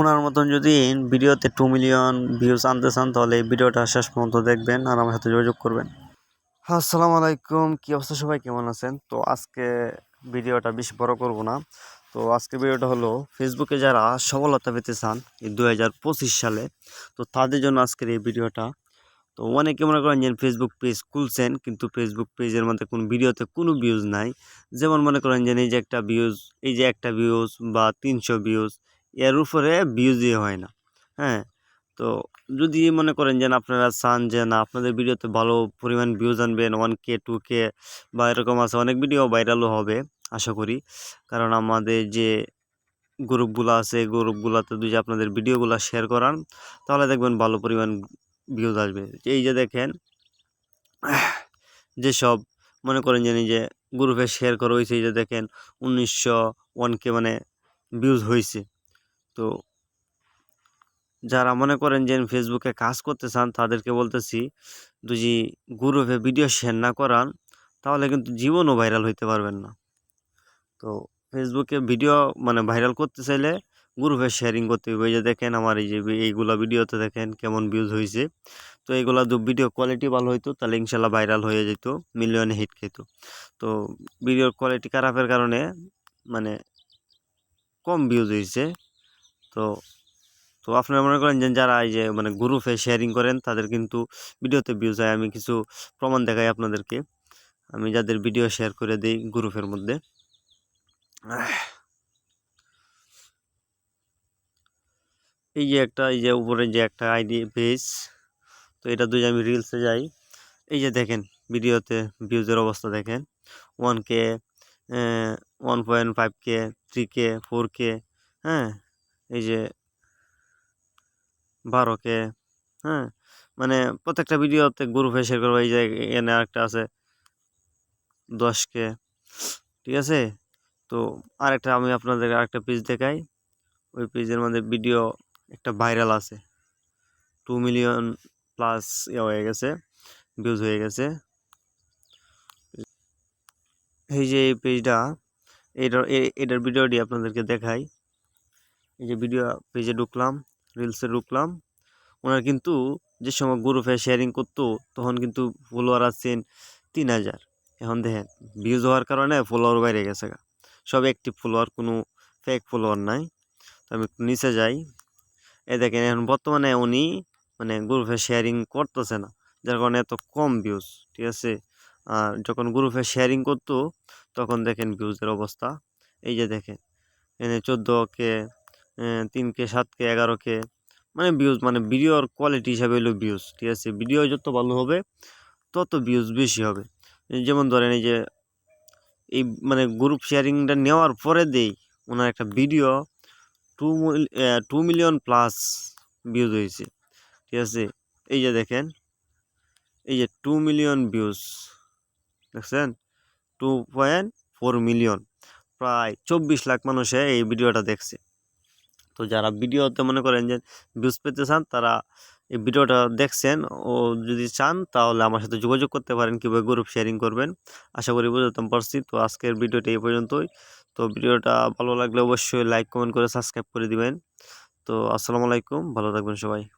ওনার মতন যদি ভিডিওতে টু মিলিয়ন ভিউজ আনতে চান, তাহলে এই ভিডিওটা শেষ পর্যন্ত দেখবেন আর আমার সাথে যোগাযোগ করবেন। আসসালামু আলাইকুম কী অবস্থা সবাই? কেমন আছেন? তো আজকে ভিডিওটা বেশি বড় করব না। তো আজকে ভিডিওটা হলো ফেসবুকে যারা সফলতা পেতে চান এই দু পঁচিশ সালে, তো তাদের জন্য আজকের এই ভিডিওটা। তো অনেকে মনে করেন যে ফেসবুক পেজ খুলছেন, কিন্তু ফেসবুক পেজের মধ্যে কোনো ভিডিওতে কোনো ভিউজ নাই। যেমন মনে করেন যে এই যে একটা ভিউজ এই যে একটা ভিউজ বা তিনশো ভিউজ এর উপরে ভিউজই হয় না। হ্যাঁ তো যদি মনে করেন যে আপনারা চান যে না, আপনাদের ভিডিওতে ভালো পরিমাণ ভিউজ আনবেন ওয়ান কে টু কে বা এরকম আছে, অনেক ভিডিও ভাইরালও হবে, আশা করি। কারণ আমাদের যে গ্রুপগুলো আছে, গ্রুপগুলোতে যদি আপনাদের ভিডিওগুলো শেয়ার করান, তাহলে দেখবেন ভালো পরিমাণ ভিউজ আসবে। এই যে দেখেন যেসব মনে করেন যে নিজে গ্রুপে শেয়ার করা হয়েছে, এই যে দেখেন, উনিশশো ওয়ান কে মানে ভিউজ হয়েছে। তো যারা মনে করেন যে ফেসবুকে কাজ করতে চান, তাদেরকে বলতেছি যদি গ্রুপে ভিডিও শেয়ার না করান, তাহলে কিন্তু জীবনও ভাইরাল হইতে পারবেন না। তো ফেসবুকে ভিডিও মানে ভাইরাল করতে চাইলে গ্রুপে শেয়ারিং করতে হবে। যে দেখেন আমার এই যে এইগুলা ভিডিওতে দেখেন কেমন ভিউজ হয়েছে তো এইগুলো ভিডিও কোয়ালিটি ভালো হইতো, তাহলে ইনশাল্লাহ ভাইরাল হয়ে যেত মিলিয়নে হিট খেত। তো ভিডিওর কোয়ালিটি খারাপের কারণে মানে কম ভিউজ হয়েছে তো তো আপনারা মনে করেন যে যারা এই যে মানে গ্রুপে শেয়ারিং করেন, তাদের কিন্তু ভিডিওতে ভিউজ হয়। আমি কিছু প্রমাণ দেখাই আপনাদেরকে। আমি যাদের ভিডিও শেয়ার করে দিই গ্রুপের মধ্যে। এই যে একটা, এই যে উপরে যে একটা আইডি পেজ তো এটা দুই আমি রিলসে যাই। এই যে দেখেন ভিডিওতে ভিউজের অবস্থা দেখেন। One K one point five K three K four K হ্যাঁ? এই যে বারো কে হ্যাঁ? মানে প্রত্যেকটা ভিডিওতে গ্রুপে শেয়ার করব, এই যে এখানে আরেকটা আছে দশ কে, ঠিক আছে? তো আরেকটা আমি আপনাদের আরেকটা পেজ দেখাই। ওই পেজের মধ্যে ভিডিও একটা ভাইরাল আছে। টু মিলিয়ন প্লাস ইয়ে হয়ে গেছে ভিউজ হয়ে গেছে। এই যে এই পেজটা এটার এটার ভিডিওটি আপনাদেরকে দেখাই। এই যে ভিডিও পেজে ঢুকলাম রিলসে ঢুকলাম, ওনার কিন্তু যে সময় গ্রুপে শেয়ারিং করতো, তখন কিন্তু ফলোয়ার আসছেন তিন হাজার। এখন দেখেন ভিউজ হওয়ার কারণে ফলোয়ার বাইরে গেছে সব অ্যাক্টিভ ফলোয়ার কোনো ফেক ফলোয়ার নাই। তো আমি একটু নিচে যাই। এ দেখেন, এখন বর্তমানে উনি মানে গ্রুপে শেয়ারিং করতেছে না, যার কারণে এত কম ভিউজ ঠিক আছে? আর যখন গ্রুপে শেয়ারিং করতো, তখন দেখেন ভিউজের অবস্থা। এই যে দেখেন, এনে চোদ্দ কে তিন কে সাত কে এগারো কে মানে ভিউজ মানে ভিডিওর কোয়ালিটি হিসাবে হলো ভিউজ ঠিক আছে? ভিডিও যত ভালো হবে, তত ভিউজ বেশি হবে। যেমন ধরেন এই যে, এই মানে গ্রুপ শেয়ারিংটা নেওয়ার পরে দেই, ওনার একটা video two two million plus views হয়েছে, ঠিক আছে? এই যে দেখেন, এই যে টু মিলিয়ন ভিউজ দেখছেন? টু পয়েন্ট ফোর মিলিয়ন প্রায় চব্বিশ লাখ মানুষে এই ভিডিওটা দেখছে। তো যারা ভিডিওতে মনে করেন যে ভিউজ পেতে চান, তারা এই ভিডিওটা দেখছেন ও যদি চান তাহলে আমার সাথে যোগাযোগ করতে পারেন, কীভাবে গ্রুপ শেয়ারিং করবেন। আশা করি বুঝতাম পারছি। তো আজকের ভিডিওটা এই পর্যন্তই। তো ভিডিওটা ভালো লাগলে অবশ্যই লাইক কমেন্ট করে সাবস্ক্রাইব করে দিবেন। তো আসসালামু আলাইকুম, ভালো থাকবেন সবাই।